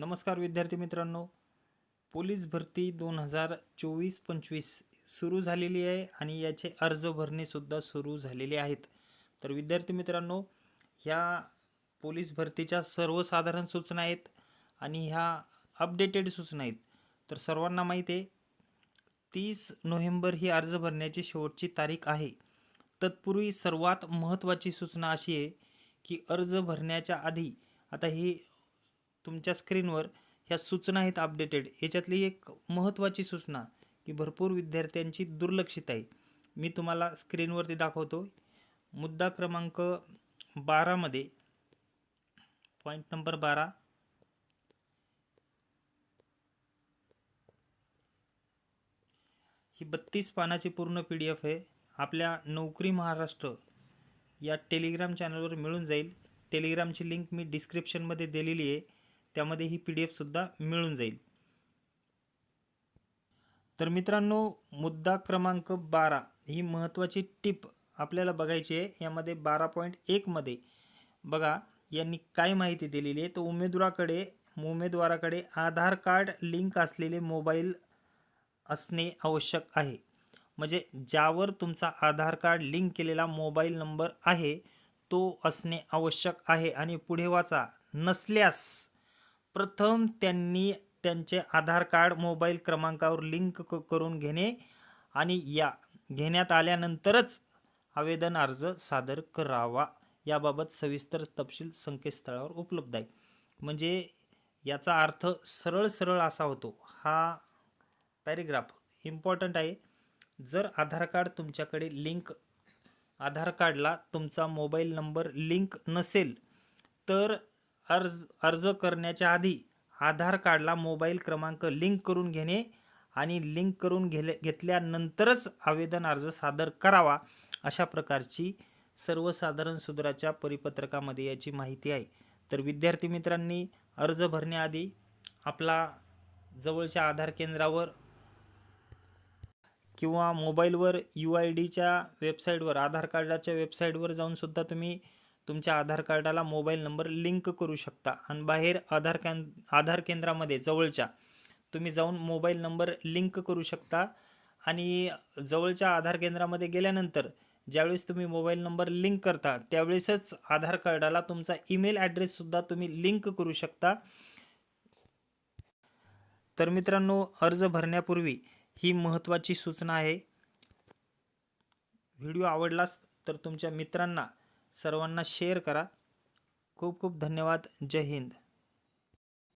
नमस्कार विद्यार्थी मित्रांनो. पोलीस भरती दोन हजार चोवीस पंचवीस सुरू झालेली आहे आणि याचे अर्ज भरणेसुद्धा सुरू झालेले आहेत. तर विद्यार्थी मित्रांनो ह्या पोलीस भरतीच्या सर्वसाधारण सूचना आहेत आणि ह्या अपडेटेड सूचना आहेत. तर सर्वांना माहीत आहे तीस नोव्हेंबर ही अर्ज भरण्याची शेवटची तारीख आहे. तत्पूर्वी सर्वात महत्त्वाची सूचना अशी आहे की अर्ज भरण्याच्या आधी आता ही तुमच्या स्क्रीनवर ह्या सूचना आहेत अपडेटेड याच्यातली एक महत्त्वाची सूचना की भरपूर विद्यार्थ्यांची दुर्लक्षित आहे. मी तुम्हाला स्क्रीनवरती दाखवतो. मुद्दा क्रमांक बारामध्ये पॉईंट नंबर बारा. ही बत्तीस पानाची पूर्ण पी डी एफ आहे. आपल्या नोकरी महाराष्ट्र या टेलिग्राम चॅनलवर मिळून जाईल. टेलिग्रामची लिंक मी डिस्क्रिप्शनमध्ये दिलेली आहे. त्यामध्ये ही पी डी एफसुद्धा मिळून जाईल. तर मित्रांनो मुद्दा क्रमांक बारा ही महत्त्वाची टिप आपल्याला बघायची आहे. यामध्ये बारा पॉईंट एकमध्ये बघा यांनी काय माहिती दिलेली आहे. तर उमेदवाराकडे उमेदवाराकडे आधार कार्ड लिंक असलेले मोबाईल असणे आवश्यक आहे. म्हणजे ज्यावर तुमचा आधार कार्ड लिंक केलेला मोबाईल नंबर आहे तो असणे आवश्यक आहे. आणि पुढे वाचा नसल्यास प्रथम त्यांनी त्यांचे आधार कार्ड मोबाईल क्रमांकावर लिंक क करून घेणे आणि या घेण्यात आल्यानंतरच आवेदन अर्ज सादर करावा. याबाबत सविस्तर तपशील संकेतस्थळावर उपलब्ध आहे. म्हणजे याचा अर्थ सरळ सरळ असा होतो. हा पॅरेग्राफ इम्पॉर्टंट आहे. जर आधार कार्ड तुमच्याकडे लिंक आधार कार्डला तुमचा मोबाईल नंबर लिंक नसेल तर अर्ज अर्ज करण्याच्या आधी आधार कार्डला मोबाईल क्रमांक लिंक करून घेणे आणि लिंक करून घेले घेतल्यानंतरच आवेदन अर्ज सादर करावा अशा प्रकारची सर्वसाधारण सुधाराच्या परिपत्रकामध्ये याची माहिती आहे. तर विद्यार्थी मित्रांनी अर्ज भरण्याआधी आपला जवळच्या आधार केंद्रावर किंवा मोबाईलवर यू आय डीच्या वेबसाईटवर आधार कार्डाच्या वेबसाईटवर जाऊन सुद्धा तुम्ही तुमच्या आधार कार्डाला मोबाईल नंबर लिंक करू शकता. आणि बाहेर आधार कॅन आधार केंद्रामध्ये जवळच्या तुम्ही जाऊन मोबाईल नंबर लिंक करू शकता. आणि जवळच्या आधार केंद्रामध्ये गेल्यानंतर ज्यावेळेस तुम्ही मोबाईल नंबर लिंक करता त्यावेळेसच आधार कार्डाला तुमचा ईमेल ॲड्रेससुद्धा तुम्ही लिंक करू शकता. तर मित्रांनो अर्ज भरण्यापूर्वी ही महत्त्वाची सूचना आहे. व्हिडिओ आवडलास तर तुमच्या मित्रांना सर्वांना शेअर करा. खूप खूप धन्यवाद. जय हिंद.